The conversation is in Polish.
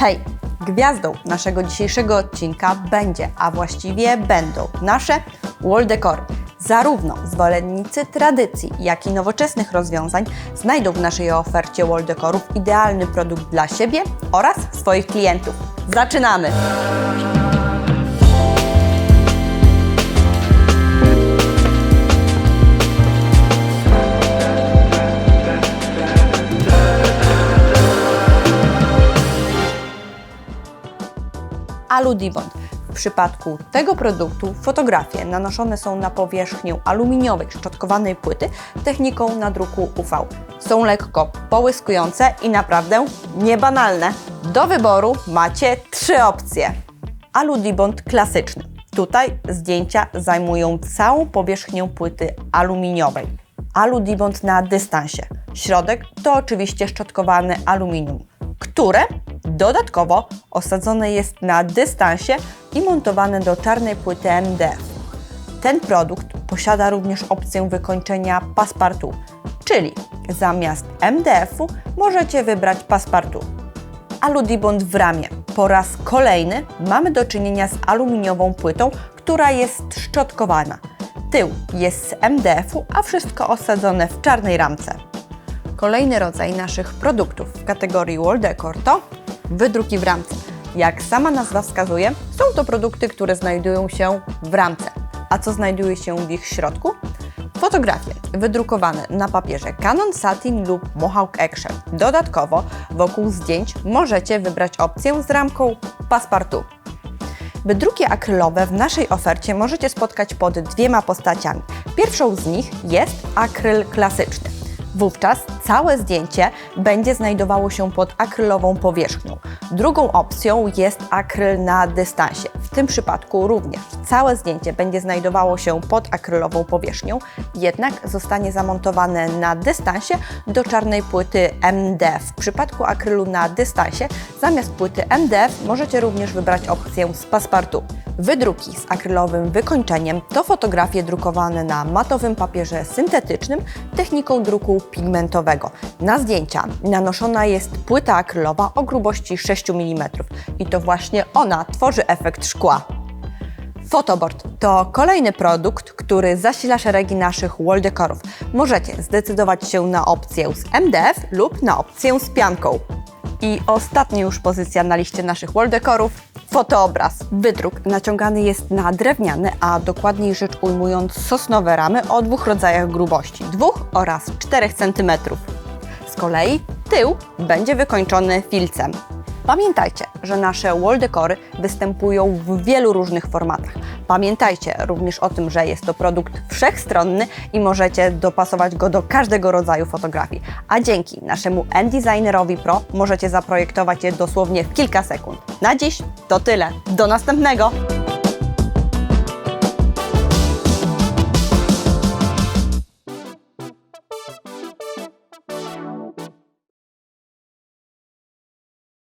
Hej! Gwiazdą naszego dzisiejszego odcinka będzie, a właściwie będą nasze wall decory. Zarówno zwolennicy tradycji, jak i nowoczesnych rozwiązań znajdą w naszej ofercie wall decorów idealny produkt dla siebie oraz swoich klientów. Zaczynamy! Aludibond. W przypadku tego produktu fotografie nanoszone są na powierzchnię aluminiowej szczotkowanej płyty techniką nadruku UV. Są lekko połyskujące i naprawdę niebanalne. Do wyboru macie trzy opcje. Aludibond klasyczny. Tutaj zdjęcia zajmują całą powierzchnię płyty aluminiowej. Aludibond na dystansie. Środek to oczywiście szczotkowane aluminium, które dodatkowo osadzone jest na dystansie i montowane do czarnej płyty MDF. Ten produkt posiada również opcję wykończenia passepartout, czyli zamiast MDF-u możecie wybrać passepartout. Aludibond w ramie. Po raz kolejny mamy do czynienia z aluminiową płytą, która jest szczotkowana. Tył jest z MDF-u, a wszystko osadzone w czarnej ramce. Kolejny rodzaj naszych produktów w kategorii Wall Decor to wydruki w ramce. Jak sama nazwa wskazuje, są to produkty, które znajdują się w ramce. A co znajduje się w ich środku? Fotografie wydrukowane na papierze Canon Satin lub Mohawk Eggshell. Dodatkowo wokół zdjęć możecie wybrać opcję z ramką Passepartout. Wydruki akrylowe w naszej ofercie możecie spotkać pod dwiema postaciami. Pierwszą z nich jest akryl klasyczny. Wówczas całe zdjęcie będzie znajdowało się pod akrylową powierzchnią. Drugą opcją jest akryl na dystansie. W tym przypadku również całe zdjęcie będzie znajdowało się pod akrylową powierzchnią, jednak zostanie zamontowane na dystansie do czarnej płyty MDF. W przypadku akrylu na dystansie zamiast płyty MDF możecie również wybrać opcję z passepartout. Wydruki z akrylowym wykończeniem to fotografie drukowane na matowym papierze syntetycznym techniką druku pigmentowego. Na zdjęcia nanoszona jest płyta akrylowa o grubości 6 mm i to właśnie ona tworzy efekt szkła. Photoboard to kolejny produkt, który zasila szeregi naszych wall decorów. Możecie zdecydować się na opcję z MDF lub na opcję z pianką. I ostatnia już pozycja na liście naszych wall decorów fotoobraz. Wydruk naciągany jest na drewniane, a dokładniej rzecz ujmując sosnowe ramy o dwóch rodzajach grubości 2 oraz 4 cm. Z kolei tył będzie wykończony filcem. Pamiętajcie, że nasze wall decory występują w wielu różnych formatach. Pamiętajcie również o tym, że jest to produkt wszechstronny i możecie dopasować go do każdego rodzaju fotografii. A dzięki naszemu N-Designerowi Pro możecie zaprojektować je dosłownie w kilka sekund. Na dziś to tyle. Do następnego!